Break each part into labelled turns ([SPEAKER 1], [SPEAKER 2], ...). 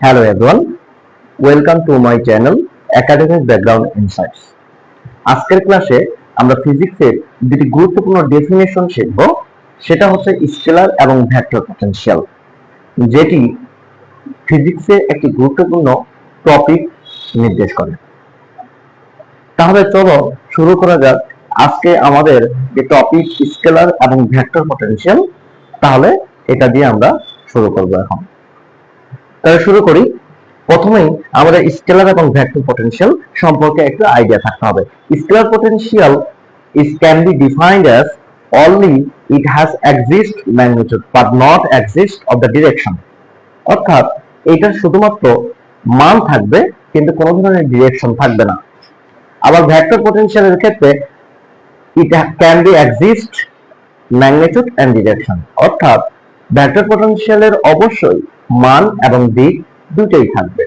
[SPEAKER 1] Hello everyone, welcome to my channel Academic Background Insights. আজকের ক্লাসে আমরা ফিজিক্সের দুটি গুরুত্বপূর্ণ ডেফিনেশন শিখব। সেটা হচ্ছে স্কেলার এবং ভেক্টর পটেনশিয়াল যেটি ফিজিক্সের একটি গুরুত্বপূর্ণ টপিক নির্দেশ করে। তাহলে চলো শুরু করা যাক। আজকে আমাদের যে টপিক স্কেলার এবং ভেক্টর পটেনশিয়াল তাহলে এটা দিয়ে আমরা শুরু করব এখন। তাহলে শুরু করি। প্রথমেই আমাদের স্কেলার এবং ভেক্টর পটেনশিয়াল সম্পর্কে একটু আইডিয়া থাকতে হবে। Scalar potential is can be defined as only it has exist magnitude, but not exist of the direction. অর্থাৎ এটা শুধুমাত্র মান থাকবে, কিন্তু কোনো ধরনের ডিরেকশন থাকবে না। আবার ভেক্টর পটেনশিয়ালের ক্ষেত্রে it can be exist magnitude and direction অর্থাৎ ভেক্টর পটেনশিয়ালের অবশ্যই মান এবং দিক দুটোই থাকবে।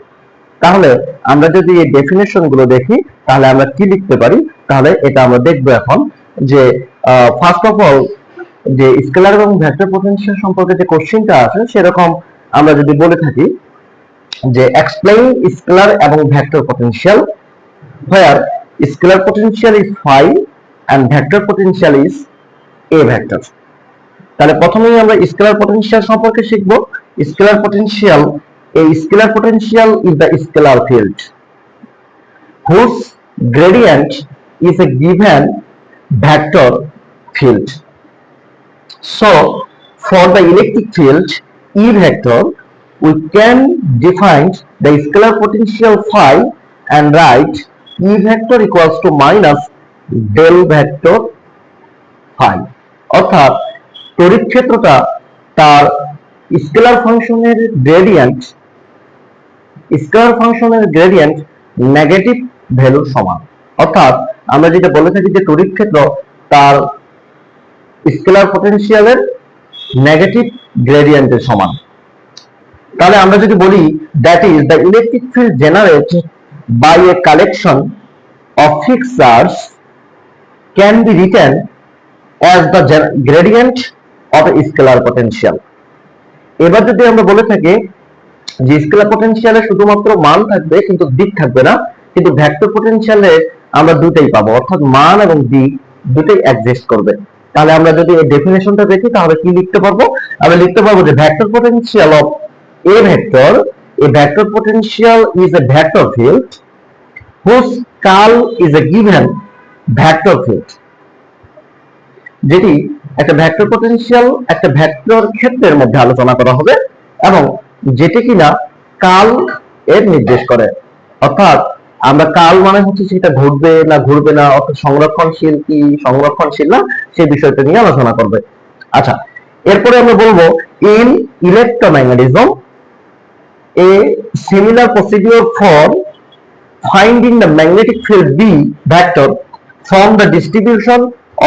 [SPEAKER 1] তাহলে আমরা যদি এই ডেফিনেশনগুলো দেখি, তাহলে আমরা কি লিখতে পারি? তাহলে এটা আমরা দেখব এখন যে ফার্স্ট অফ অল যে স্কেলার এবং ভেক্টর পটেনশিয়াল সম্পর্কে যে কোশ্চেনটা আছে, সেরকম আমরা যদি বলে থাকি যে এক্সপ্লেইন স্কেলার এবং vector potential where scalar potential is phi and vector potential is a vector. তাহলে প্রথমেই আমরা স্কেলার পটেনশিয়াল সম্পর্কে শিখব। Scalar potential a scalar potential is the scalar field whose gradient is a given vector field so for the electric field e vector we can define the scalar potential phi and write e vector equals to minus del vector phi অর্থাৎ তড়িৎ ক্ষেত্রটা তার scalar ফাংশনের gradient scalar ফাংশনের gradient negative ভ্যালুর সমান। অর্থাৎ আমরা যেটা বলে থাকি যে তড়িৎ ক্ষেত্র তার স্কেলার পটেনশিয়ালের নেগেটিভ গ্রেডিয়েন্টের সমান। তাহলে আমরা যদি বলি that is the electric field generate by a collection of fixed charge can be written as the gradient of a scalar potential এবার যদি আমরা বলে থাকি যে স্কেলার পটেনশিয়ালে শুধুমাত্র মান থাকবে, কিন্তু দিক থাকবে না, কিন্তু ভেক্টর পটেনশিয়ালে আমরা দুটোই পাবো, অর্থাৎ মান এবং দিক দুটোই এক্সিস্ট করবে। তাহলে আমরা যদি এই ডেফিনেশনটা দেখি, তাহলে কি লিখতে পারব? আমরা লিখতে পারব যে vector potential of a vector a vector potential is a vector field whose curl is a given vector field যেটি একটা ভেক্টর পটেনশিয়াল একটা ভেক্টর ক্ষেত্রের মধ্যে আলোচনা করা হবে এবং যেটি কিনা কাল এর নির্দেশ করে। অর্থাৎ আমরা কাল মানে হচ্ছে সেটা ঘুরবে না ঘুরবে না, অর্থাৎ সংরক্ষণশীল কি, সংরক্ষণশীল না, সেই বিষয়টা নিয়ে আলোচনা করবে। আচ্ছা এরপরে আমরা বলব in electromagnetism a similar procedure for finding the magnetic field B vector from the distribution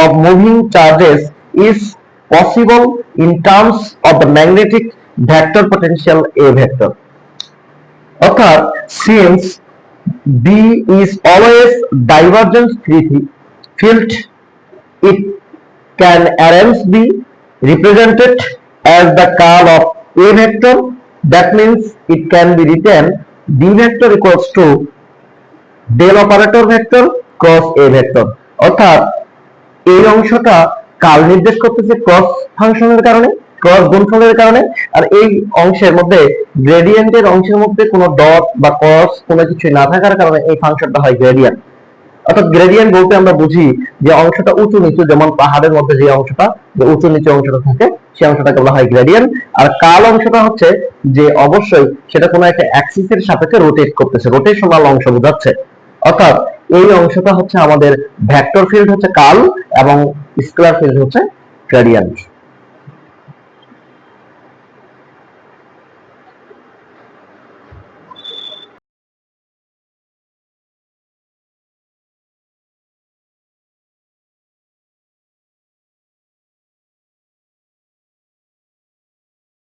[SPEAKER 1] of moving charges is possible in terms of the magnetic vector potential A vector. অর্থাৎ since B is always divergent field, it can arrange be represented as the curl of A vector. That means it can be written B vector equals to del operator vector cross A vector অর্থাৎ এই অংশটা কাল নির্দেশ করতেছে cross ফাংশনের কারণে cross গুণফলের কারণে, আর এই অংশের মধ্যে গ্রেডিয়েন্টের অংশের মধ্যে কোনো ডট বা ক্রস কোনো কিছু না থাকার কারণে এই ফাংশনটা হয় গ্রেডিয়েন্ট অর্থাৎ গ্রেডিয়েন্ট বলতে আমরা বুঝি যে অংশটা উঁচু নিচু, যেমন পাহাড়ের মধ্যে যে অংশটা, যে উঁচু নিচু অংশটা থাকে, সেই অংশটাকে বলা হয় গ্রেডিয়েন্ট আর কাল অংশটা হচ্ছে যে অবশ্যই সেটা কোনো একটা অ্যাক্সিসের সাপেক্ষে রোটেট করতেছে রোটেশনাল অংশ বোঝাচ্ছে। অর্থাৎ এই অংশটা হচ্ছে আমাদের ভেক্টর ফিল্ড হচ্ছে কাল এবং স্কেলার ফেজ হচ্ছে গ্রেডিয়েন্ট